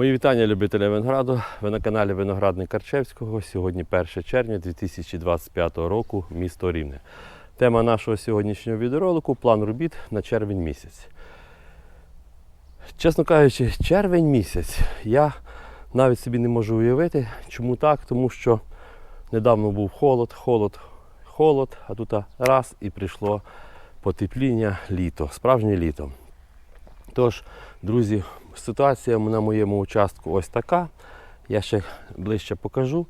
Мої вітання любителі винограду. Ви на каналі Виноградник Карчевського. Сьогодні 1 червня 2025 року, місто Рівне. Тема нашого сьогоднішнього відеоролику план робіт на червень місяць. Чесно кажучи, червень місяць я навіть собі не можу уявити, чому так, тому що недавно був холод, холод, холод, а тут раз і прийшло потепління літо, справжнє літо. Тож, друзі, ситуація на моєму участку ось така. Я ще ближче покажу.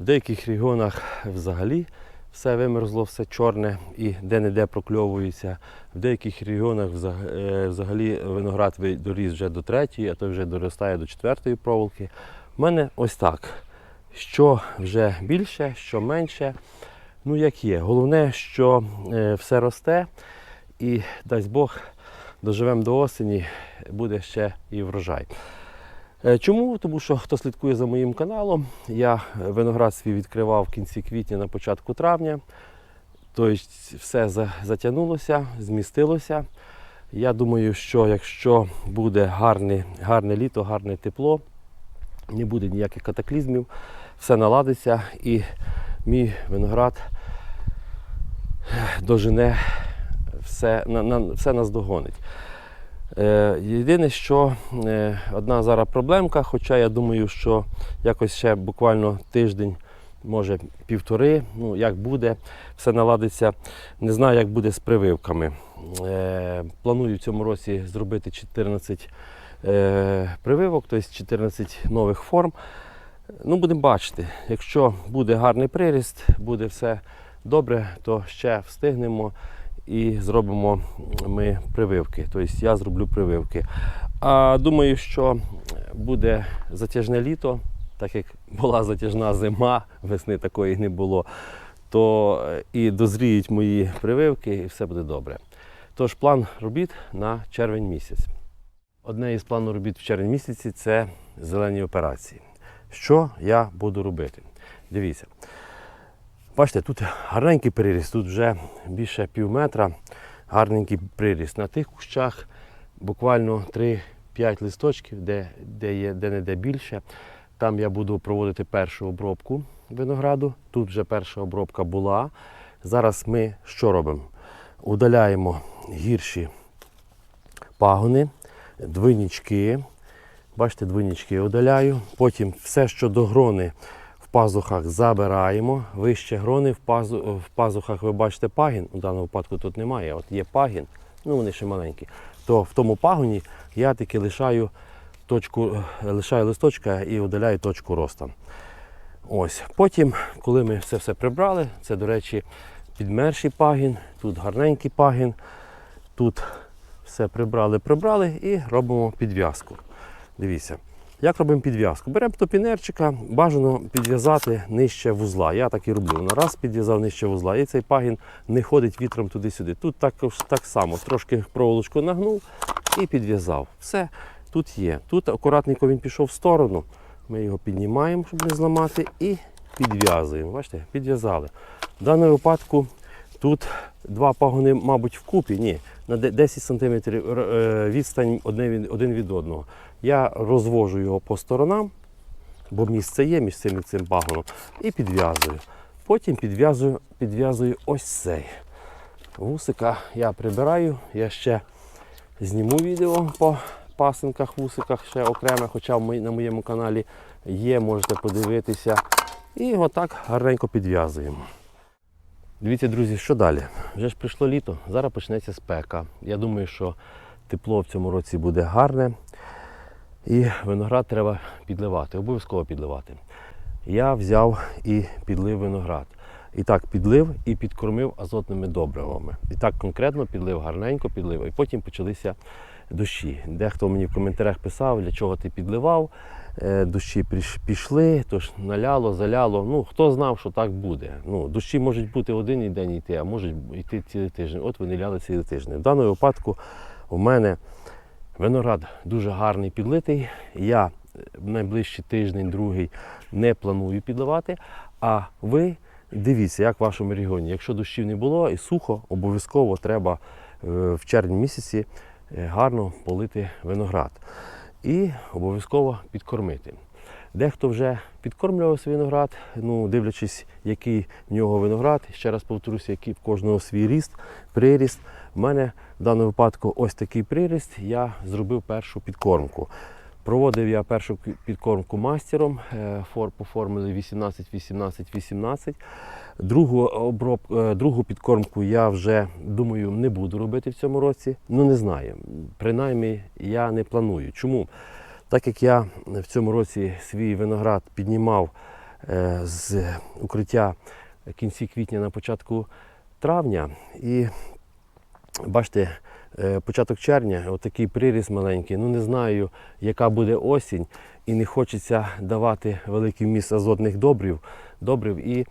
В деяких регіонах взагалі все вимерзло, все чорне і де-не-де прокльовується. В деяких регіонах е, взагалі виноград доріс вже до третьої, а то вже доростає до четвертої проволоки. У мене ось так. Що вже більше, що менше. Ну, як є. Головне, що е, все росте і дасть Бог доживемо до осені, буде ще і врожай. Е, Чому? Тому що хто слідкує за моїм каналом, я виноград свій відкривав в кінці квітня на початку травня. Тобто все затягнулося, змістилося. Я думаю, що якщо буде гарне, гарне літо, гарне тепло, не буде ніяких катаклізмів, все наладиться і мій виноград дожене все, на, на, все нас догонить. Е, єдине, що е, одна зараз проблемка, хоча я думаю, що якось ще буквально тиждень, може півтори, ну як буде, все наладиться. Не знаю, як буде з прививками. Е, планую в цьому році зробити 14 е, прививок, тобто 14 нових форм. Ну, будемо бачити. Якщо буде гарний приріст, буде все добре, то ще встигнемо і зробимо ми прививки. Тобто я зроблю прививки. А думаю, що буде затяжне літо, так як була затяжна зима, весни такої не було, то е, і дозріють мої прививки, і все буде добре. Тож план робіт на червень місяць. Одне із планів робіт в червень місяці це зелені операції. Що я буду робити? Дивіться. Бачите, тут гарненький приріст, тут вже більше пів метра, гарненький приріст. На тих кущах буквально 3-5 листочків, де, де є де-не-де більше. Там я буду проводити першу обробку винограду. Тут вже перша обробка була. Зараз ми що робимо? Удаляємо гірші пагони, двинічки. Бачите, двинічки удаляю. Потім все, що до грони пазухах забираємо. Вище грони в, пазу, в пазухах ви бачите пагін. У даному випадку тут немає. От є пагін, ну вони ще маленькі. То в тому пагоні я таки лишаю точку, е, лишаю листочка і удаляю точку росту. Ось. Потім, коли ми все все прибрали, це, до речі, підмерший пагін, тут гарненький пагін, тут все прибрали, прибрали і робимо підв'язку. Дивіться, як робимо підв'язку? Беремо топінерчика, бажано підв'язати нижче вузла. Я так і роблю. На раз підв'язав нижче вузла, і цей пагін не ходить вітром туди-сюди. Тут також так само, трошки проволочку нагнув і підв'язав. Все, тут є. Тут акуратненько він пішов в сторону. Ми його піднімаємо, щоб не зламати, і підв'язуємо. Бачите, підв'язали. В даному випадку тут два пагони, мабуть, вкупі. Ні, на 10 см відстань один від одного. Я розвожу його по сторонам, бо місце є між цим і цим пагоном, і підв'язую. Потім підв'язую, підв'язую ось цей. Вусика я прибираю, я ще зніму відео по пасинках, вусиках ще окреме, хоча на моєму каналі є, можете подивитися. І отак гарненько підв'язуємо. Дивіться, друзі, що далі? Вже ж прийшло літо, зараз почнеться спека. Я думаю, що тепло в цьому році буде гарне. І виноград треба підливати, обов'язково підливати. Я взяв і підлив виноград. І так підлив і підкормив азотними добривами. І так конкретно підлив гарненько, підлив. І потім почалися дощі. Дехто мені в коментарях писав, для чого ти підливав. Е, Дощі пішли, тож наляло, заляло. Ну, хто знав, що так буде. Ну, дощі можуть бути один і день йти, а можуть йти цілий тиждень. От вони ляли цілий тиждень. В даному випадку у мене Виноград дуже гарний підлитий. Я е, в найближчий тиждень, другий не планую підливати. А ви дивіться, як в вашому регіоні. Якщо дощів не було і сухо, обов'язково треба е, в червні місяці е, гарно полити виноград. і обов'язково підкормити. Дехто вже підкормлював свій виноград, ну, дивлячись, який в нього виноград. Ще раз повторюся, який в кожного свій ріст, приріст. У мене в даному випадку ось такий приріст. Я зробив першу підкормку. Проводив я першу підкормку мастером е, по формулі 18-18-18. Другу, оброб, е, другу підкормку я вже думаю не буду робити в цьому році. Ну не знаю. Принаймні я не планую. Чому? Так як я в цьому році свій виноград піднімав е, з укриття кінці квітня на початку травня, і бачите, е, початок червня, отакий приріс маленький. Ну не знаю, яка буде осінь, і не хочеться давати великий вміст азотних добрив. добрив і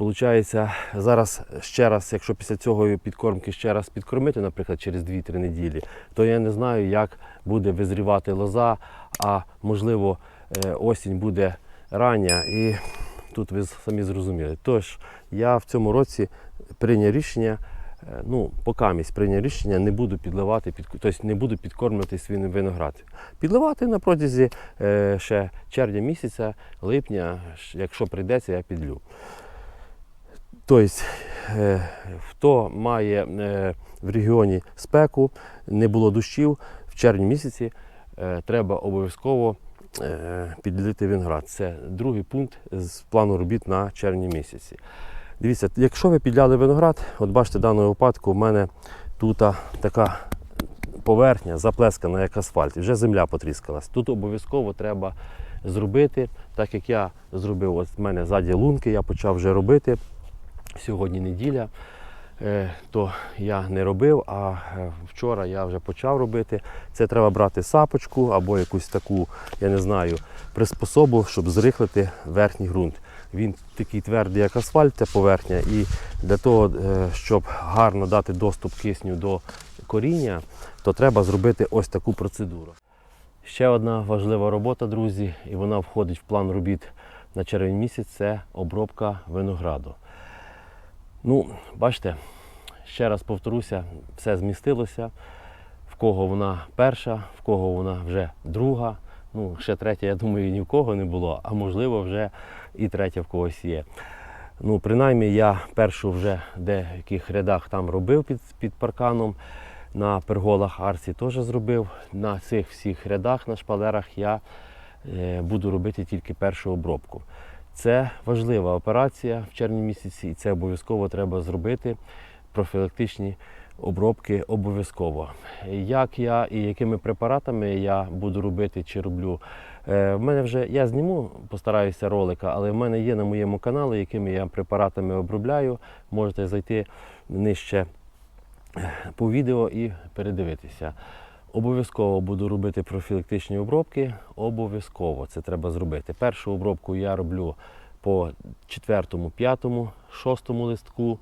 Получається, зараз ще раз, якщо після цього підкормки ще раз підкормити, наприклад, через 2-3 неділі, то я не знаю, як буде визрівати лоза, а можливо е, осінь буде рання, і тут ви самі зрозуміли. Тож я в цьому році прийняв рішення, ну, покамість прийняв рішення, не буду підливати, під, тобто не буду підкормлювати свій виноград. Підливати на протязі е, ще червня місяця, липня, якщо прийдеться, я підлю. Тобто, е, хто має е, в регіоні спеку, не було дощів, в червні місяці е, треба обов'язково е, підлити виноград. Це другий пункт з плану робіт на червні місяці. Дивіться, якщо ви підляли виноград, от бачите, в даному випадку в мене тут така поверхня заплескана як асфальт, і вже земля потріскалась. Тут обов'язково треба зробити, так як я зробив, ось в мене ззаді лунки, я почав вже робити. Сьогодні неділя, е, то я не робив, а е, вчора я вже почав робити. Це треба брати сапочку або якусь таку, я не знаю, приспособу, щоб зрихлити верхній ґрунт. Він такий твердий, як асфальт, ця поверхня, і для того, е, щоб гарно дати доступ кисню до коріння, то треба зробити ось таку процедуру. Ще одна важлива робота, друзі, і вона входить в план робіт на червень місяць це обробка винограду. Ну, бачите, ще раз повторюся, все змістилося. В кого вона перша, в кого вона вже друга. Ну, ще третя, я думаю, ні в кого не було, а можливо, вже і третя в когось є. Ну, принаймні, я першу вже деяких рядах там робив під, під парканом. На перголах арці теж зробив. На цих всіх рядах, на шпалерах я е, буду робити тільки першу обробку. Це важлива операція в червні місяці, і це обов'язково треба зробити. Профілактичні обробки обов'язково. Як я і якими препаратами я буду робити чи роблю. Е, В мене вже я зніму, постараюся ролика, але в мене є на моєму каналі, якими я препаратами обробляю. Можете зайти нижче е, по відео і передивитися. Обов'язково буду робити профілактичні обробки. Обов'язково це треба зробити. Першу обробку я роблю по четвертому, п'ятому, шостому листку.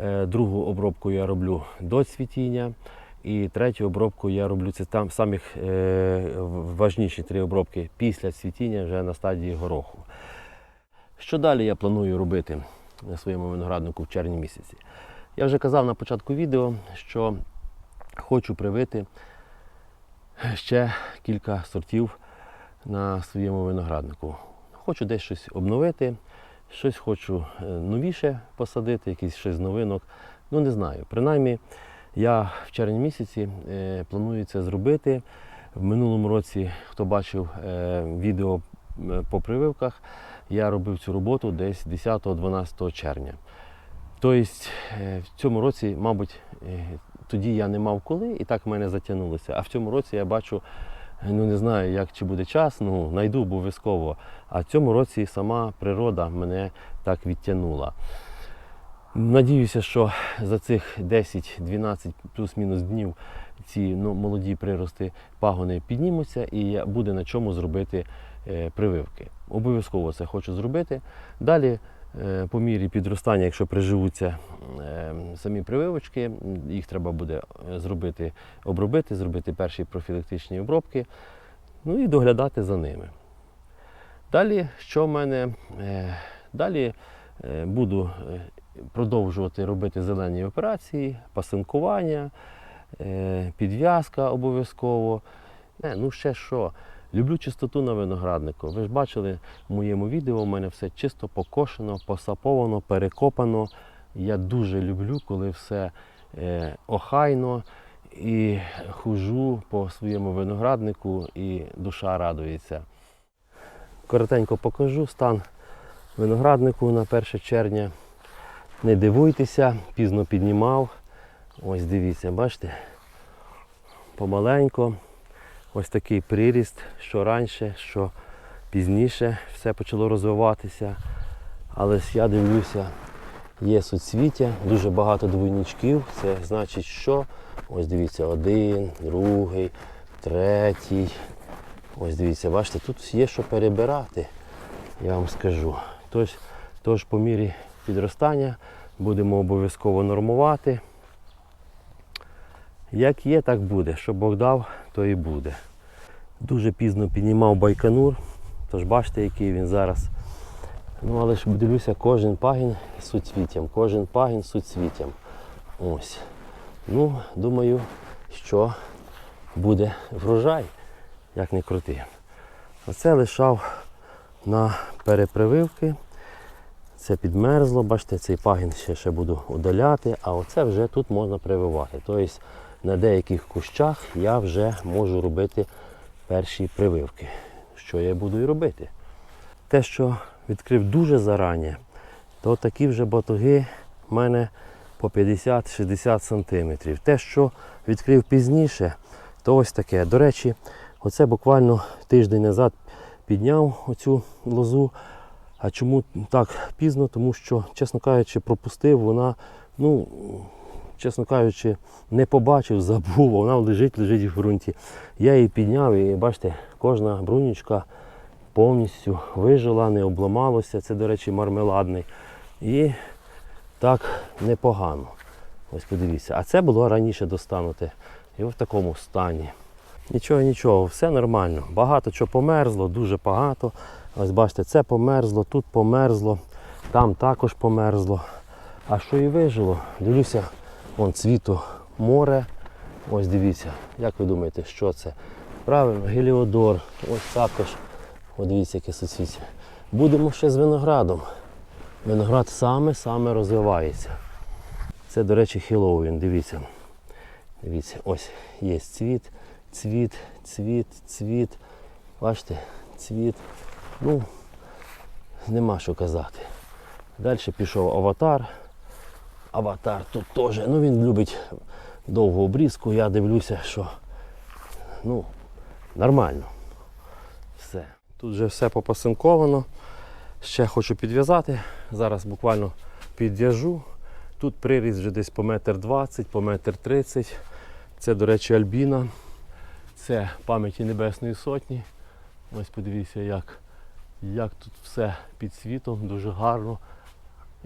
Е, Другу обробку я роблю до цвітіння. І третю обробку я роблю це там самих е, важніші три обробки після цвітіння вже на стадії гороху. Що далі я планую робити на своєму винограднику в червні місяці? Я вже казав на початку відео, що хочу привити ще кілька сортів на своєму винограднику. Хочу десь щось обновити, щось хочу е, новіше посадити, якийсь щось новинок. Ну не знаю. Принаймні, я в червні місяці е, планую це зробити. В минулому році, хто бачив е, відео по прививках, я робив цю роботу десь 10-12 червня. Тобто в цьому році, мабуть, тоді я не мав коли, і так в мене затягнулося. А в цьому році я бачу, ну не знаю, як чи буде час, ну знайду обов'язково. А в цьому році сама природа мене так відтягнула. Надіюся, що за цих 10-12 плюс-мінус днів ці ну, молоді прирости пагони піднімуться і буде на чому зробити е, прививки. Обов'язково це хочу зробити. Далі, по мірі підростання, якщо приживуться е, самі прививочки, їх треба буде е, зробити, обробити, зробити перші профілактичні обробки, ну і доглядати за ними. Далі, що в мене? Е, Далі е, буду е, продовжувати робити зелені операції, пасинкування, е, підв'язка обов'язково. Ну ще що. Люблю чистоту на винограднику. Ви ж бачили в моєму відео, у мене все чисто покошено, посаповано, перекопано. Я дуже люблю, коли все е, охайно і хожу по своєму винограднику і душа радується. Коротенько покажу стан винограднику на 1 червня. Не дивуйтеся, пізно піднімав. Ось дивіться, бачите? Помаленько. Ось такий приріст, що раніше, що пізніше все почало розвиватися. Але я дивлюся, є суцвіття, дуже багато двойничків. Це значить, що ось дивіться, один, другий, третій. Ось дивіться, бачите, тут є що перебирати, я вам скажу. Тож, тож по мірі підростання будемо обов'язково нормувати. Як є, так буде. Що Бог дав, то і буде. Дуже пізно піднімав байканур, тож бачите, який він зараз. Ну, але ж дивлюся, кожен пагін з суцвіттям, кожен пагін з суцвіттям. Ось. Ну, думаю, що буде врожай, як не крути. Оце лишав на перепрививки. Це підмерзло, бачите, цей пагін ще, ще буду удаляти, а оце вже тут можна прививати. Тобто на деяких кущах я вже можу робити перші прививки, що я буду і робити. Те, що відкрив дуже зарані, то такі вже батоги в мене по 50-60 см. Те, що відкрив пізніше, то ось таке. До речі, оце буквально тиждень назад підняв оцю лозу. А чому так пізно? Тому що, чесно кажучи, пропустив, вона, ну, чесно кажучи, не побачив, забув, вона лежить, лежить в ґрунті. Я її підняв і бачите, кожна брунічка повністю вижила, не обламалося. Це, до речі, мармеладний. І так непогано. Ось подивіться. А це було раніше достануте. І в такому стані. Нічого, нічого, все нормально. Багато чого померзло, дуже багато. Ось бачите, це померзло, тут померзло, там також померзло. А що і вижило? Дивлюся, вон цвіту море. Ось дивіться, як ви думаєте, що це? Правильно, геліодор. Ось також. От дивіться, яке суцвіття. Будемо ще з виноградом. Виноград саме-саме розвивається. Це, до речі, Хеллоуін, дивіться. Дивіться, ось є цвіт, цвіт, цвіт, цвіт. Бачите, цвіт. Ну, нема що казати. Далі пішов аватар. Аватар тут теж. Ну він любить довгу обрізку. Я дивлюся, що ну, нормально. Все. Тут вже все попасинковано. Ще хочу підв'язати. Зараз буквально підв'яжу. Тут приріст вже десь по метр двадцять, по метр тридцять. Це, до речі, Альбіна. Це пам'яті Небесної Сотні. Ось подивіться, як, як тут все під світом, дуже гарно.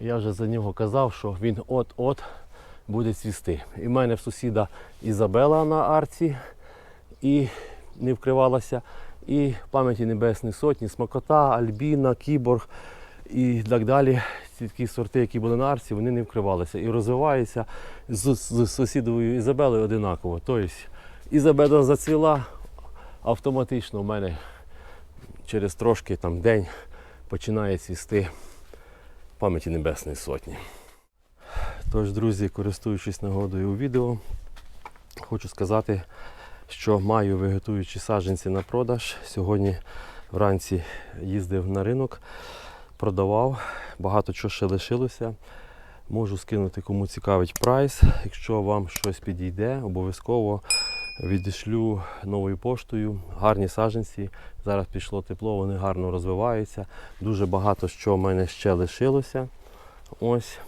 Я вже за нього казав, що він от-от буде цвісти. І в мене в сусіда Ізабела на арці і не вкривалася. І пам'яті Небесної Сотні, Смакота, Альбіна, Кіборг і так далі. Ці такі сорти, які були на арці, вони не вкривалися. І розвиваються з, з сусідовою Ізабелою одинаково. Тобто Ізабела зацвіла, автоматично в мене через трошки там день починає цвісти пам'яті Небесної Сотні. Тож, друзі, користуючись нагодою у відео, хочу сказати, що маю вегетуючі саджанці на продаж. Сьогодні вранці їздив на ринок, продавав, багато чого ще лишилося. Можу скинути, кому цікавить прайс. Якщо вам щось підійде, обов'язково відішлю новою поштою. Гарні саджанці. Зараз пішло тепло, вони гарно розвиваються. Дуже багато що в мене ще лишилося. Ось.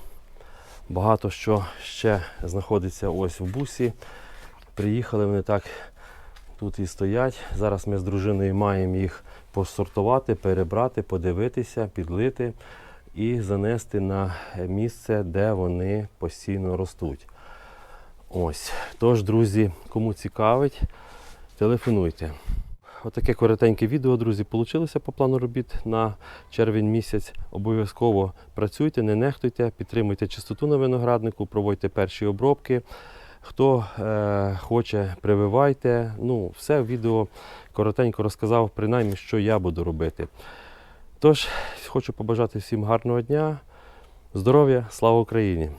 Багато що ще знаходиться ось в бусі. Приїхали вони так тут і стоять. Зараз ми з дружиною маємо їх посортувати, перебрати, подивитися, підлити і занести на місце, де вони постійно ростуть. Ось. Тож, друзі, кому цікавить, телефонуйте. Отаке коротеньке відео, друзі, вийшло по плану робіт на червень місяць. Обов'язково працюйте, не нехтуйте, підтримуйте чистоту на винограднику, проводьте перші обробки. Хто е, хоче, прививайте. Ну, все відео коротенько розказав, принаймні, що я буду робити. Тож, хочу побажати всім гарного дня, здоров'я, слава Україні!